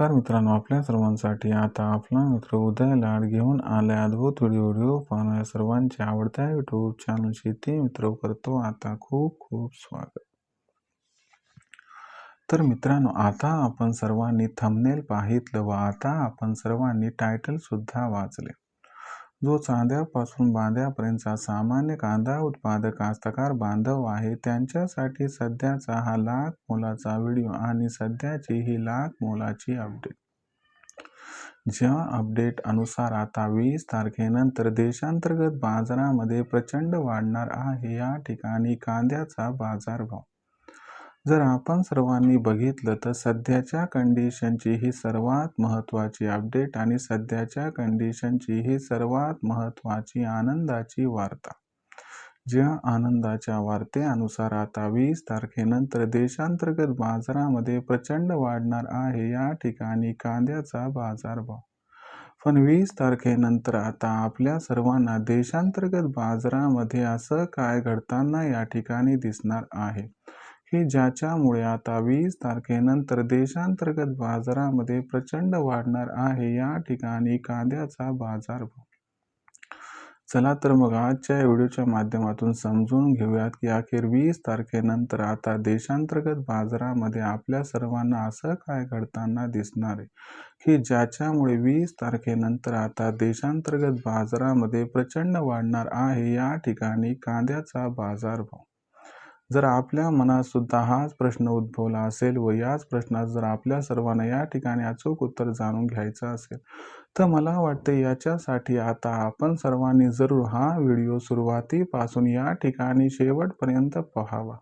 नमस्कार मित्रांनो आपल्या सर्वांसाठी आता आपला मित्र उदय लाड घेऊन आले अद्भुत व्हिडिओ व्हिडिओ पाहणाऱ्या सर्वांच्या आवडत्या यूट्यूब चॅनल शेती मित्र करतो. आता खूप खूप स्वागत. तर मित्रांनो आता आपण सर्वांनी थंबनेल पाहितलं व आता आपण सर्वांनी टायटल सुद्धा वाचले. जो चांद्यापासून बांध्यापर्यंतचा सामान्य कांदा उत्पादक कास्तकार बांधव आहे त्यांच्यासाठी सध्याचा हा लाख मोलाचा व्हिडिओ आणि सध्याची ही लाख मोलाची अपडेट. ज्या अपडेट अनुसार आता वीस तारखेनंतर देशांतर्गत बाजारामध्ये प्रचंड वाढणार आहे. या ठिकाणी कांद्याचा बाजारभाव जर आपण सर्वांनी बघितलं तर सध्याच्या कंडिशनची ही सर्वात महत्त्वाची अपडेट आणि सध्याच्या कंडिशनची ही सर्वात महत्त्वाची आनंदाची वार्ता. ज्या आनंदाच्या वार्तेअनुसार आता वीस तारखेनंतर देशांतर्गत बाजारामध्ये प्रचंड वाढणार आहे. या ठिकाणी कांद्याचा बाजारभाव. पण वीस तारखेनंतर आता आपल्या सर्वांना देशांतर्गत बाजारामध्ये असं काय घडताना या ठिकाणी दिसणार आहे? की ज्याच्यामुळे आता वीस तारखेनंतर देशांतर्गत बाजारामध्ये प्रचंड वाढणार आहे या ठिकाणी कांद्याचा बाजारभाव चला तर मग आजच्या व्हिडिओच्या माध्यमातून समजून घेऊयात की अखेर वीस तारखेनंतर आता देशांतर्गत बाजारामध्ये आपल्या सर्वांना असं काय घडताना दिसणार आहे? की ज्याच्यामुळे वीस तारखेनंतर आता देशांतर्गत बाजारामध्ये प्रचंड वाढणार आहे या ठिकाणी कांद्याचा बाजारभाव जर आपल्या मनातसुद्धा हाच प्रश्न उद्भवला असेल व याच प्रश्नात जर आपल्या सर्वांना या ठिकाणी अचूक उत्तर जाणून घ्यायचं असेल तर मला वाटते याच्यासाठी आता आपण सर्वांनी जरूर हा व्हिडिओ सुरुवातीपासून या ठिकाणी शेवटपर्यंत पाहावा.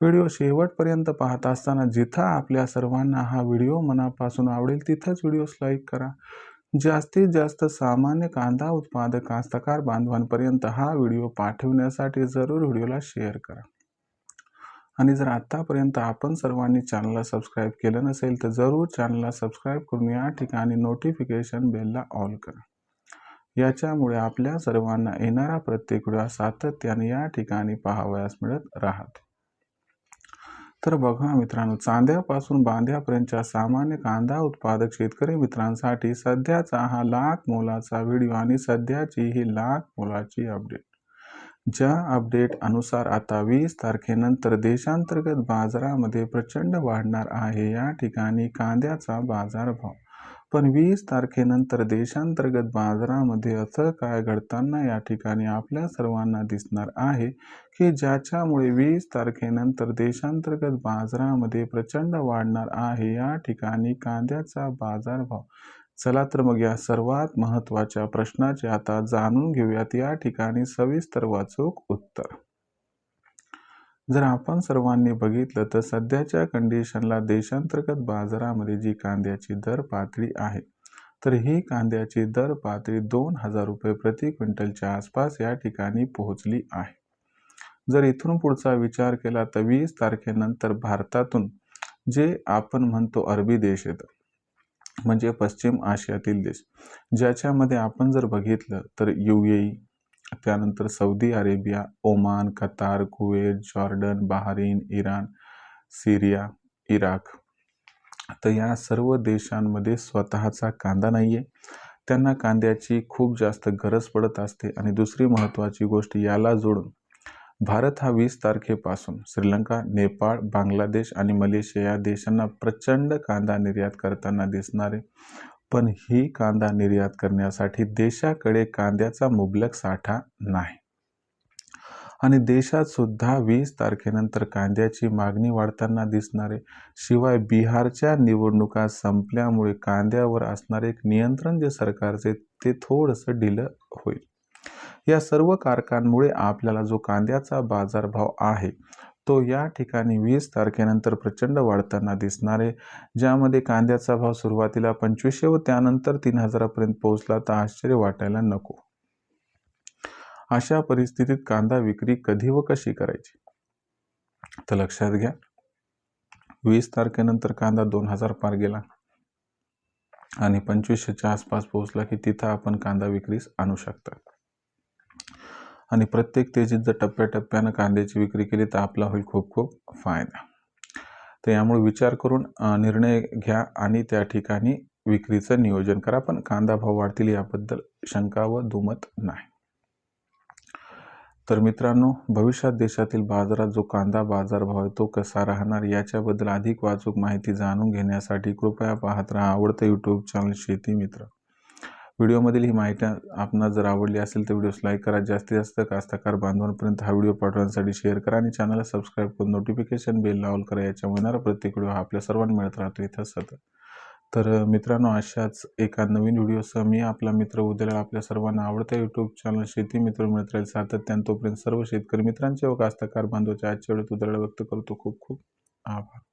व्हिडिओ शेवटपर्यंत पाहत असताना जिथं आपल्या सर्वांना हा व्हिडिओ मनापासून आवडेल तिथंच व्हिडिओस लाईक करा. जास्तीत जास्त सामान्य कांदा उत्पादक कास्तकार बांधवांपर्यंत हा व्हिडिओ पाठवण्यासाठी जरूर व्हिडिओला शेअर करा. आणि जर आत्तापर्यंत आपण सर्वांनी चॅनलला सबस्क्राईब केलं नसेल तर जरूर चॅनलला सबस्क्राईब करून या ठिकाणी नोटिफिकेशन बेलला ऑल करा. याच्यामुळे आपल्या सर्वांना येणारा प्रत्येक व्हिडिओ सातत्याने या ठिकाणी पाहावयास मिळत राहत. तर बघा मित्रांनो चांद्यापासून बांध्यापर्यंतच्या सामान्य कांदा उत्पादक शेतकरी मित्रांसाठी सध्याचा हा लाख मोलाचा व्हिडिओ आणि सध्याची ही लाख मोलाची अपडेट ज्या अपडेट अनुसार आता वीस तारखेनंतर देशांतर्गत बाजारामध्ये प्रचंड वाढणार आहे. या ठिकाणी कांद्याचा बाजारभाव. पण वीस तारखेनंतर देशांतर्गत बाजारामध्ये असं काय घडताना या ठिकाणी आपल्या सर्वांना दिसणार आहे की ज्याच्यामुळे वीस तारखेनंतर देशांतर्गत बाजारामध्ये प्रचंड वाढणार आहे. या ठिकाणी कांद्याचा बाजारभाव चला तर मग या सर्वात महत्त्वाच्या प्रश्नाचे आता जाणून घेऊयात. या ठिकाणी सविस्तर वाचूक उत्तर. जर आपण सर्वांनी बघितलं तर सध्याच्या कंडिशनला देशांतर्गत बाजारामध्ये जी कांद्याची दर पातळी आहे तर ही कांद्याची दर पातळी दोन हजार रुपये प्रति क्विंटलच्या आसपास या ठिकाणी पोहोचली आहे. जर इथून पुढचा विचार केला तर वीस तारखेनंतर भारतातून जे आपण म्हणतो अरबी देश येतं म्हणजे पश्चिम आशियातील देश. ज्याच्यामध्ये आपण जर बघितलं तर यू ए त्यानंतर Saudi Arabia Oman Qatar Kuwait Jordan Bahrain Iran Syria Iraq. तर या सर्व देशांमध्ये स्वतःचा कांदा नाही आहे त्यांना कांद्याची खूप जास्त गरज पडत असते. आणि दुसरी महत्त्वाची गोष्ट याला जोडून भारत हा वीस तारखेपासून श्रीलंका नेपाळ बांगलादेश आणि मलेशिया या देशांना प्रचंड कांदा निर्यात करताना दिसणारे पण ही कांदा निर्यात करण्यासाठी देशाकडे कांद्याचा मुबलक साठा नाही. आणि देशात सुद्धा वीस तारखेनंतर कांद्याची मागणी वाढताना दिसणारे शिवाय बिहारच्या निवडणुका संपल्यामुळे कांद्यावर असणारे एक नियंत्रण जे सरकारचे ते थोडंसं ढिलं होईल. या सर्व कारकांमुळे आपल्याला जो कांद्याचा बाजारभाव आहे तो या ठिकाणी वीस तारखेनंतर प्रचंड वाढताना दिसणार आहे. ज्यामध्ये कांद्याचा भाव सुरुवातीला पंचवीसशे व त्यानंतर तीन हजारापर्यंत पोहोचला तर आश्चर्य वाटायला नको. अशा परिस्थितीत कांदा विक्री कधी व कशी करायची? तर लक्षात घ्या वीस तारखेनंतर कांदा दोन हजार पार गेला आणि पंचवीसशेच्या आसपास पोहोचला की तिथं आपण कांदा विक्रीस आणू शकता. आणि प्रत्येक तेजीत जर टप्प्याटप्प्यानं कांद्याची विक्री केली तर आपला होईल खूप खूप फायदा. तर यामुळे विचार करून निर्णय घ्या आणि त्या ठिकाणी विक्रीचं नियोजन करा. पण कांदा भाव वाढतील याबद्दल शंका व दुमत नाही. तर मित्रांनो भविष्यात देशातील बाजारात जो कांदा बाजारभाव आहे तो कसा राहणार याच्याबद्दल अधिक वाचूक माहिती जाणून घेण्यासाठी कृपया पाहत राहा आवडतं यूट्यूब चॅनल शेती मित्र. व्हिडिओमधील ही माहिती आपणास जर आवडली असेल तर व्हिडिओस लाईक करा. जास्तीत जास्त कास्तकार बांधवांपर्यंत हा व्हिडिओ पाठवण्यासाठी शेअर करा आणि चॅनलला सबस्क्राईब करून नोटिफिकेशन बेल लावल करा. याच्यामुळे येणारा प्रत्येक व्हिडिओ हा आपल्या सर्वांना मिळत राहतो इथं सतत. तर मित्रांनो अशाच एका नवीन व्हिडिओसह मी आपला मित्र उद्याला आपल्या सर्वांना आवडत्या यूट्यूब चॅनल शेती मित्र मिळत राहील सातत्यानं. तोपर्यंत सर्व शेतकरी मित्रांचे व कास्तकार बांधवाच्या आजच्या वेळेत उद्याला व्यक्त करतो. खूप खूप आभार.